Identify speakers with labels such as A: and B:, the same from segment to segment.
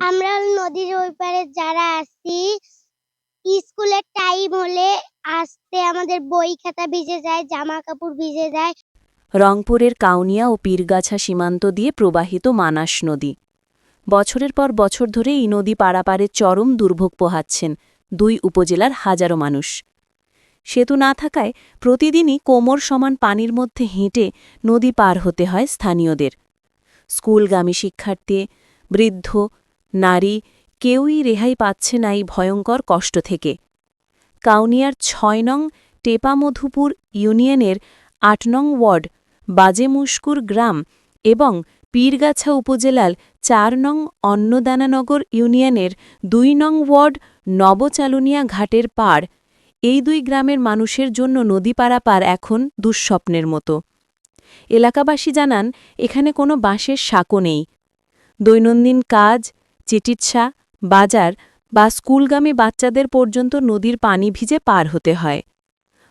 A: আমরা নদীর ওই পারে যারা আছি স্কুলের টাইম হলে আসতে আমাদের বই খাতা ভিজে যায় জামা কাপড় ভিজে যায়।
B: রংপুরের কাউনিয়া ও পীরগাছা সীমান্ত দিয়ে প্রবাহিত মানাস নদী। বছরের পর বছর ধরে এই নদী পারাপারে চরম দুর্ভোগ পোহাচ্ছেন দুই উপজেলার হাজারো মানুষ। সেতু না থাকায় প্রতিদিনই কোমর সমান পানির মধ্যে হেঁটে নদী পার হতে হয় স্থানীয়দের। স্কুলগামী শিক্ষার্থী, বৃদ্ধ নারী কেউই রেহাই পাচ্ছে না এই ভয়ঙ্কর কষ্ট থেকে। কাউনিয়ার ছয় নং টেপামধুপুর ইউনিয়নের আট নং ওয়ার্ড, বাজে বাজেমুস্কুর গ্রাম এবং পীরগাছা উপজেলার চার নং অন্নদানানগর ইউনিয়নের দুই নং ওয়ার্ড নবচালুনিয়া ঘাটের পাড়। এই দুই গ্রামের মানুষের জন্য নদী পারাপার এখন দুঃস্বপ্নের মতো। এলাকাবাসী জানান, এখানে কোনো বাঁশের সাঁকো নেই। দৈনন্দিন কাজ চিকিৎসা বাজার বা স্কুলগামী বাচ্চাদের পর্যন্ত নদীর পানি ভিজে পার হতে হয়।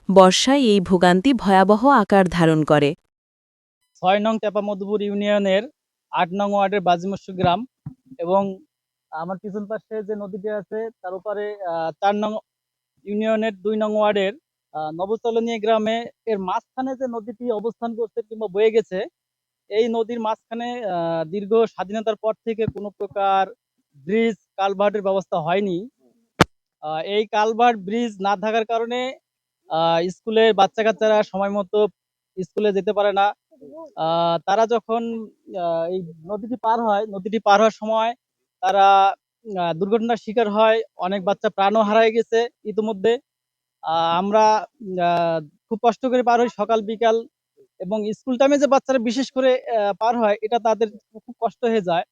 B: বর্ষায় এই ভোগান্তি ভয়াবহ আকার ধারণ করে।
C: ছয় নং তেপামধুপুর ইউনিয়নের আট নং ওয়ার্ডের বাজিমস্যু গ্রাম এবং আমার পিছন পাশে যে নদীটি আছে, তার উপরে চার নং ইউনিয়নের দুই নং ওয়ার্ডের নবচলনীয় গ্রামে এর মাঝখানে যে নদীটি অবস্থান করছে কিংবা বয়ে গেছে, এই নদীর মাঝখানে দীর্ঘ স্বাধীনতার পর থেকে কোনো প্রকার ব্রিজ কালভার্টের ব্যবস্থা হয়নি। এই কালভার্ট ব্রিজ না থাকার কারণে স্কুলের বাচ্চা কাচ্চারা সময় মতো স্কুলে যেতে পারে না। তারা যখন এই নদীটি পার হয়, নদীটি পার হওয়ার সময় তারা দুর্ঘটনার শিকার হয়, অনেক বাচ্চা প্রাণও হারায় গেছে ইতিমধ্যে। আমরা খুব কষ্ট করে পার হই সকাল, বিকাল এবং স্কুল টাইমে যে বাচ্চারা বিশেষ করে পার হয়, এটা তাদের খুব কষ্ট হয়ে যায়।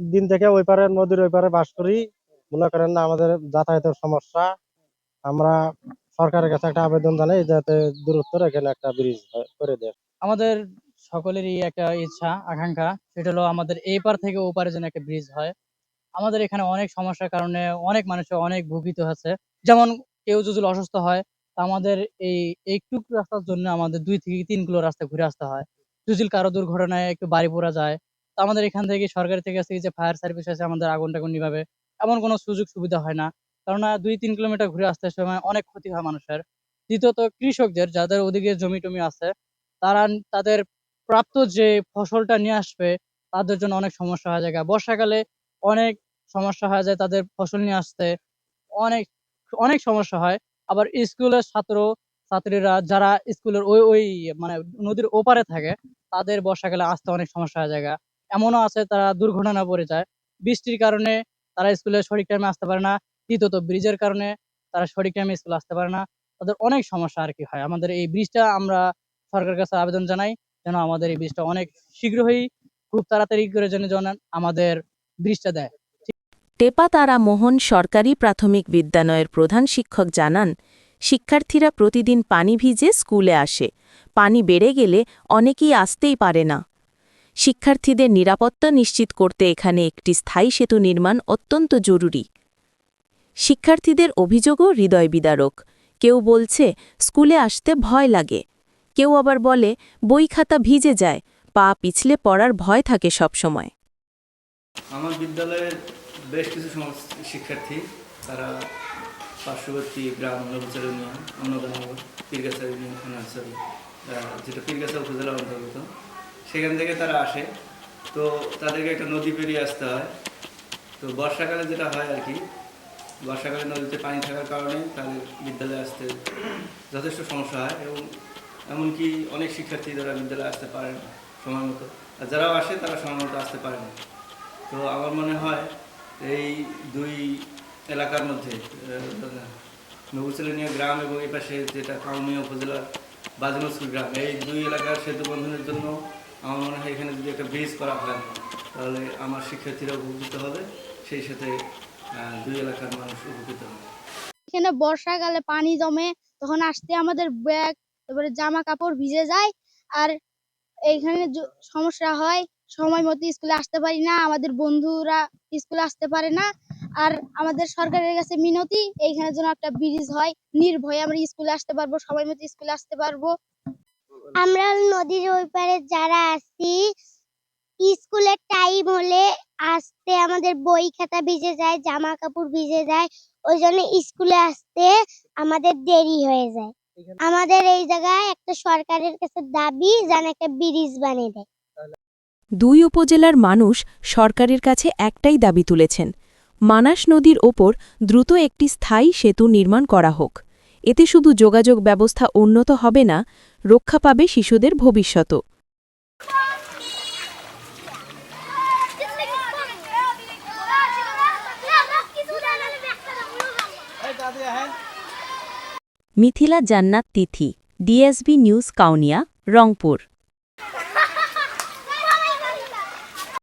D: দিন থেকে ওই পারে নদীর ওই পারে বাস করি। মনে করেন না, আমাদের যাতায়াতের সমস্যা। আমরা সরকারের কাছে একটা আবেদন জানাই যাতে দূরত্ব এখানে একটা ব্রিজ করে দেয়।
C: আমাদের সকলেরই একটা ইচ্ছা, আকাঙ্ক্ষা, সেটা হলো আমাদের এই পার থেকে ও পারে যেন একটা ব্রিজ হয়। আমাদের এখানে অনেক সমস্যার কারণে অনেক মানুষের অনেক ভুগিত আছে। যেমন কেউ যদি অসুস্থ হয়, তা আমাদের এই একটু রাস্তার জন্য আমাদের দুই থেকে তিন কিলো রাস্তা ঘুরে আসতে হয়। যদি কারও দুর্ঘটনায় একটু বাড়ি পোড়া যায় তা আমাদের এখান থেকে সরকার থেকে আছে যে ফায়ার সার্ভিস আছে, আমাদের আগুন টাগুন নিভাবে। এমন কোনো সুযোগ সুবিধা হয় না। কেননা দুই তিন কিলোমিটার ঘুরে আসতে সময় অনেক ক্ষতি হয় মানুষের। দ্বিতীয়ত কৃষকদের, যাদের ওদিকে জমি টমি আছে, তারা তাদের প্রাপ্ত যে ফসলটা নিয়ে আসবে, তাদের জন্য অনেক সমস্যা হয়ে যায় বর্ষাকালে অনেক সমস্যা হয়ে যায় তাদের ফসল নিয়ে আসতে। অনেক অনেক সমস্যা হয়। আবার স্কুলের ছাত্র, ছাত্রীরা যারা স্কুলের ওই ওই মানে নদীর ওপারে থাকে, তাদের বর্ষাকালে আসতে অনেক সমস্যা হয়ে যায় এমনও আছে তারা দুর্ঘটনা পড়ে যায়। বৃষ্টির কারণে তারা স্কুলে সঠিক টাইমে আসতে পারে না। দ্বিতীয়ত ব্রিজের কারণে তারা সঠিক টাইমে স্কুলে আসতে পারে না। তাদের অনেক সমস্যা আর কি হয়। আমাদের এই ব্রিজটা আমরা সরকারের কাছে আবেদন জানাই যেন আমাদের এই ব্রিজটা অনেক শীঘ্রই খুব তাড়াতাড়ি করে যেন যেন আমাদের ব্রিজটা দেয়।
B: টেপাতারা মোহন সরকারি প্রাথমিক বিদ্যালয়ের প্রধান শিক্ষক জানান, শিক্ষার্থীরা প্রতিদিন পানি ভিজে স্কুলে আসে। পানি বেড়ে গেলে অনেকেই আসতেই পারে না। শিক্ষার্থীদের নিরাপত্তা নিশ্চিত করতে এখানে একটি স্থায়ী সেতু নির্মাণ অত্যন্ত জরুরি। শিক্ষার্থীদের অভিযোগও হৃদয় বিদারক। কেউ বলছে, স্কুলে আসতে ভয় লাগে। কেউ আবার বলে, বই খাতা ভিজে যায়, পা পিছলে পড়ার ভয় থাকে সবসময়।
E: আমার বিদ্যালয়ের বেশ কিছু শিক্ষার্থী, তারা পার্শ্ববর্তী গ্রাম নবচারণীয় অন্নদানগর, পীরগাছা ইউনিয়ন যেটা পীরগাছা উপজেলার অন্তর্গত। সেখান থেকে তারা আসে। তো তাদেরকে একটা নদী পেরিয়ে আসতে হয়। তো বর্ষাকালে যেটা হয় আর কি, বর্ষাকালে নদীতে পানি থাকার কারণে তাদের বিদ্যালয়ে আসতে যথেষ্ট সমস্যা হয় এবং এমনকি অনেক শিক্ষার্থী যারা বিদ্যালয়ে আসতে পারে না সময় মতো। আর যারাও আসে তারা সময় মতো আসতে পারে না। তো আমার মনে হয় এই দুই এলাকার মধ্যে নবুচলিনিয়া গ্রাম এবং এই পাশে যেটা কাউনিয়া উপজেলার বাজনসুর গ্রাম, এই দুই এলাকার সেতু বন্ধনের জন্য আমার মনে হয় এখানে যদি একটা ব্রিজ করা হয়, তাহলে আমার শিক্ষার্থীরা উপকৃত হবে। সেই সাথে দুই এলাকার মানুষ উপকৃত হবে।
A: এখানে বর্ষাকালে পানি জমে, তখন আসতে আমাদের ব্যাগ, তারপরে জামা কাপড় ভিজে যায়। আর এইখানে সমস্যা হয়, সময় মতো স্কুলে আসতে পারি না, আমাদের বন্ধুরা স্কুলে আসতে পারে না। আর আমাদের সরকারের কাছে মিনতি এইখানে যেন একটা ব্রিজ হয়। নির্ভয়ে আমরা স্কুলে আসতে পারব, সময় মতো স্কুলে আসতে পারব। আমরা নদীর ওই পারে যারা আছি
F: স্কুলের টাইম হলে আসতে আমাদের বই খাতা ভিজে যায় জামা কাপড় ভিজে যায় ওই জন্য স্কুলে আসতে আমাদের দেরি হয়ে যায়। আমাদের এই জায়গায় একটা সরকারের কাছে দাবি যেন একটা ব্রিজ বানিয়ে দেয়।
B: দুই উপজেলার মানুষ সরকারের কাছে একটাই দাবি তুলেছেন মানাস নদীর ওপর দ্রুত একটি স্থায়ী সেতু নির্মাণ করা হোক। এতে শুধু যোগাযোগ ব্যবস্থা উন্নত হবে না রক্ষা পাবে শিশুদের ভবিষ্যতও। Mithila Jannat Tithi DSB news Kaunia Rangpur.